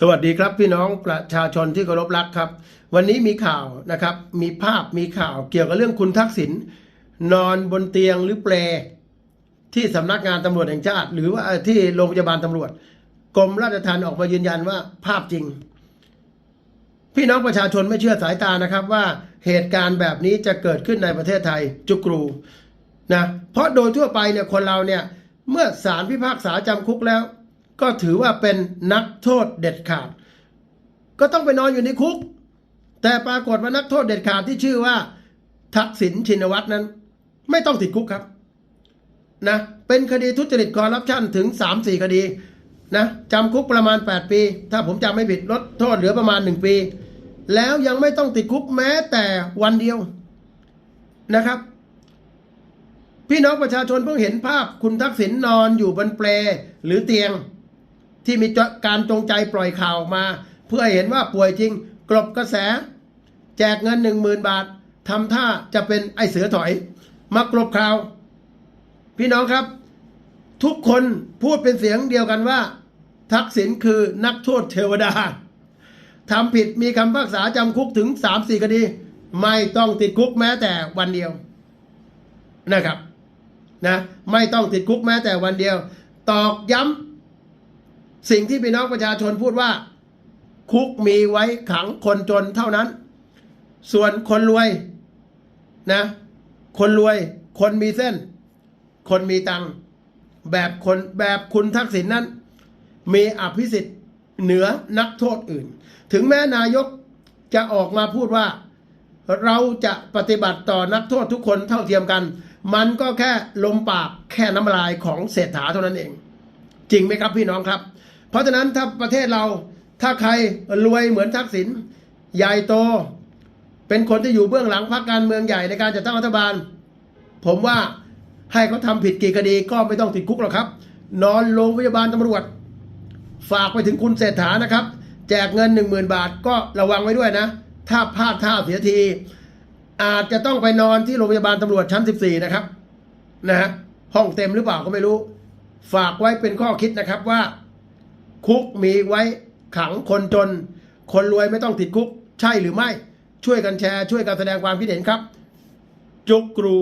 สวัสดีครับพี่น้องประชาชนที่เคารพรักครับ วันนี้มีข่าวนะครับ มีภาพมีข่าวเกี่ยวกับเรื่องคุณทักษิณนอนบนเตียงหรือเปลที่สำนักงานตำรวจแห่งชาติ หรือว่าที่โรงพยาบาลตำรวจกรมราชทัณฑ์ออกมายืนยันว่าภาพจริง พี่น้องประชาชนไม่เชื่อสายตานะครับว่าเหตุการณ์แบบนี้จะเกิดขึ้นในประเทศไทยจุกรูนะเพราะโดยทั่วไปเนี่ยคนเราเนี่ยเมื่อศาลพิพากษาจำคุกแล้ว ก็ถือว่าเป็นนักโทษเด็ดขาด ก็ต้องไปนอนอยู่ในคุก แต่ปรากฏว่านักโทษเด็ดขาดที่ชื่อว่า ทักษิณชินวัตรนั้น ไม่ต้องติดคุกครับนะเป็นคดีทุจริตคอร์รัปชันถึง 3-4 คดีนะจำคุกประมาณ 8 ปี ถ้าผมจำไม่ผิดลดโทษเหลือประมาณ 1 ปี แล้วยังไม่ต้องติดคุกแม้แต่วันเดียวนะครับ พี่น้องประชาชนเพิ่งเห็นภาพคุณทักษิณนอนอยู่บนเปลหรือเตียง ที่มีการจงใจปล่อยข่าวออกมา เพื่อให้เห็นว่าป่วยจริง กลบกระแส แจกเงินหนึ่งหมื่นบาททำท่าจะเป็นไอเสือถอย มากลบข่าว พี่น้องครับ ทุกคนพูดเป็นเสียงเดียวกันว่า ทักษิณคือนักโทษเทวดาทำผิดมีคำพิพากษาจำคุกถึงสามสี่คดี ไม่ต้องติดคุกแม้แต่วันเดียวนะครับนะไม่ต้องติดคุกแม้แต่วันเดียว ตอกย้ำ สิ่งที่พี่น้องประชาชนพูดว่า คุกมีไว้ขังคนจนเท่านั้น ส่วนคนรวยนะ คนรวยคนมีเส้น คนมีตังแบบคนแบบคุณทักษิณนนั้น มีอภิสิทธิ์เหนือนักโทษอื่น ถึงแม้นายกจะออกมาพูดว่า เราจะปฏิบัติต่อนักโทษทุกคนเท่าเทียมกัน มันก็แค่ลมปากแค่น้ำลายของเศรษฐาเท่านั้นเอง จริงไหมครับพี่น้องครับ เพราะฉะนั้นถ้าประเทศเราถ้าใครรวยเหมือนทักษิณใหญ่โต เป็นคนที่อยู่เบื้องหลังพรรคการเมืองใหญ่ในการจัดตั้งรัฐบาล ผมว่าให้เขาทำผิดกี่คดีก็ไม่ต้องติดคุกหรอกครับ นอนโรงพยาบาลตำรวจ ฝากไปถึงคุณเศรษฐานะครับ แจกเงิน 1 0,000 บาทก็ระวังไว้ด้วยนะ ถ้าพลาดท่าเสียที อาจจะต้องไปนอนที่โรงพยาบาลตำรวจชั้น 14 นะครับนะฮะห้องเต็มหรือเปล่าก็ไม่รู้ ฝากไว้เป็นข้อคิดนะครับว่า คุกมีไว้ขังคนจน คนรวยไม่ต้องติดคุก ใช่หรือไม่ ช่วยกันแชร์ ช่วยกันแสดงความคิดเห็นครับ จุกกรู